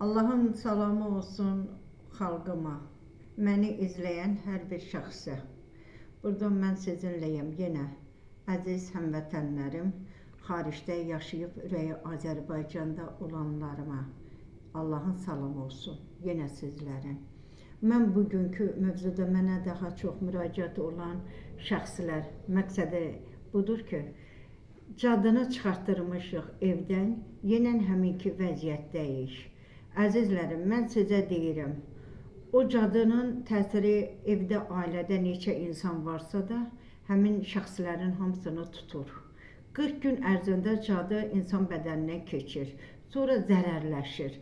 Allahın salamı olsun xalqıma, məni izləyən hər bir şəxsə. Buradan mən sizinləyəm yenə. Əziz həmvətənlərim, xaricdə yaşayıb ürəyi Azərbaycanda olanlarıma Allahın salamı olsun yenə sizlərin. Mən bugünkü mövzuda mənə daha çox müraciət olan şəxslər məqsədi budur ki, cadını çıxartdırmışıq evdən, yenə həminki vəziyyətdəyik. Əzizlərim, mən sizə deyirəm, o cadının təsiri evdə, ailədə neçə insan varsa da, həmin şəxslərin hamısını tutur. 40 gün ərzində cadı insan bədəninə keçir, sonra zərərləşir.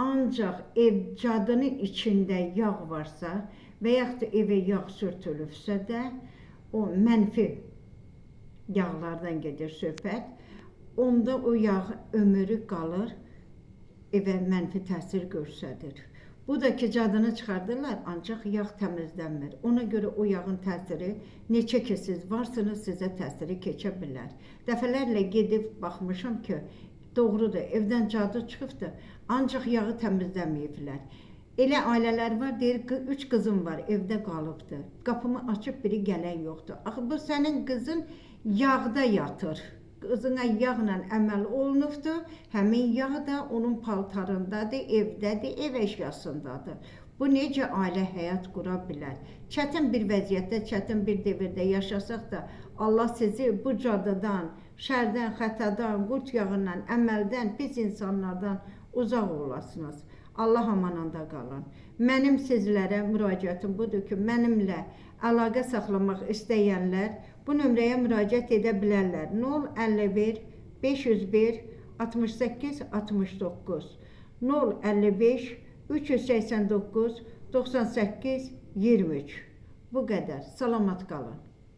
Ancaq ev cadının içində yağ varsa və yaxud da evə yağ sürtülübsə də, o mənfi yağlardan gedir söhbət. Onda o yağ ömrü qalır, evə mənfi təsir göstərir. Bu da ki, cadını çıxardırlar, ancaq yağ təmizlənmir. Ona görə o yağın təsiri neçə ki siz varsınız, sizə təsiri keçə bilər. Dəfələrlə gedib baxmışam ki, doğrudur, evdən cadı çıxıbdı, ancaq yağı təmizləməyiblər. Elə ailələr var, deyir, "Qı- üç qızım var, evdə qalıbdı. Qapımı açıb biri gələn yoxdur. Axı bu sənin qızın yağda yatır. Qızına yağla əməl olunubdu. Həmin yağ da onun paltarındadır, evdədir, ev əşyasındadır. Bu necə ailə həyat qura bilər? Çətin bir vəziyyətdə, çətin bir dövrdə yaşasaq da Allah sizi bu cadıdan, şərdən, xətadan, qurt yağından, əməldən, pis insanlardan uzaq olasınız. Allah amanında qalın. Mənim sizlərə müraciətim budur ki, mənimlə əlaqə saxlamaq istəyənlər bu nömrəyə müraciət edə bilərlər. 051 501 68 69 055 389 98 23 Bu qədər. Salamat qalın.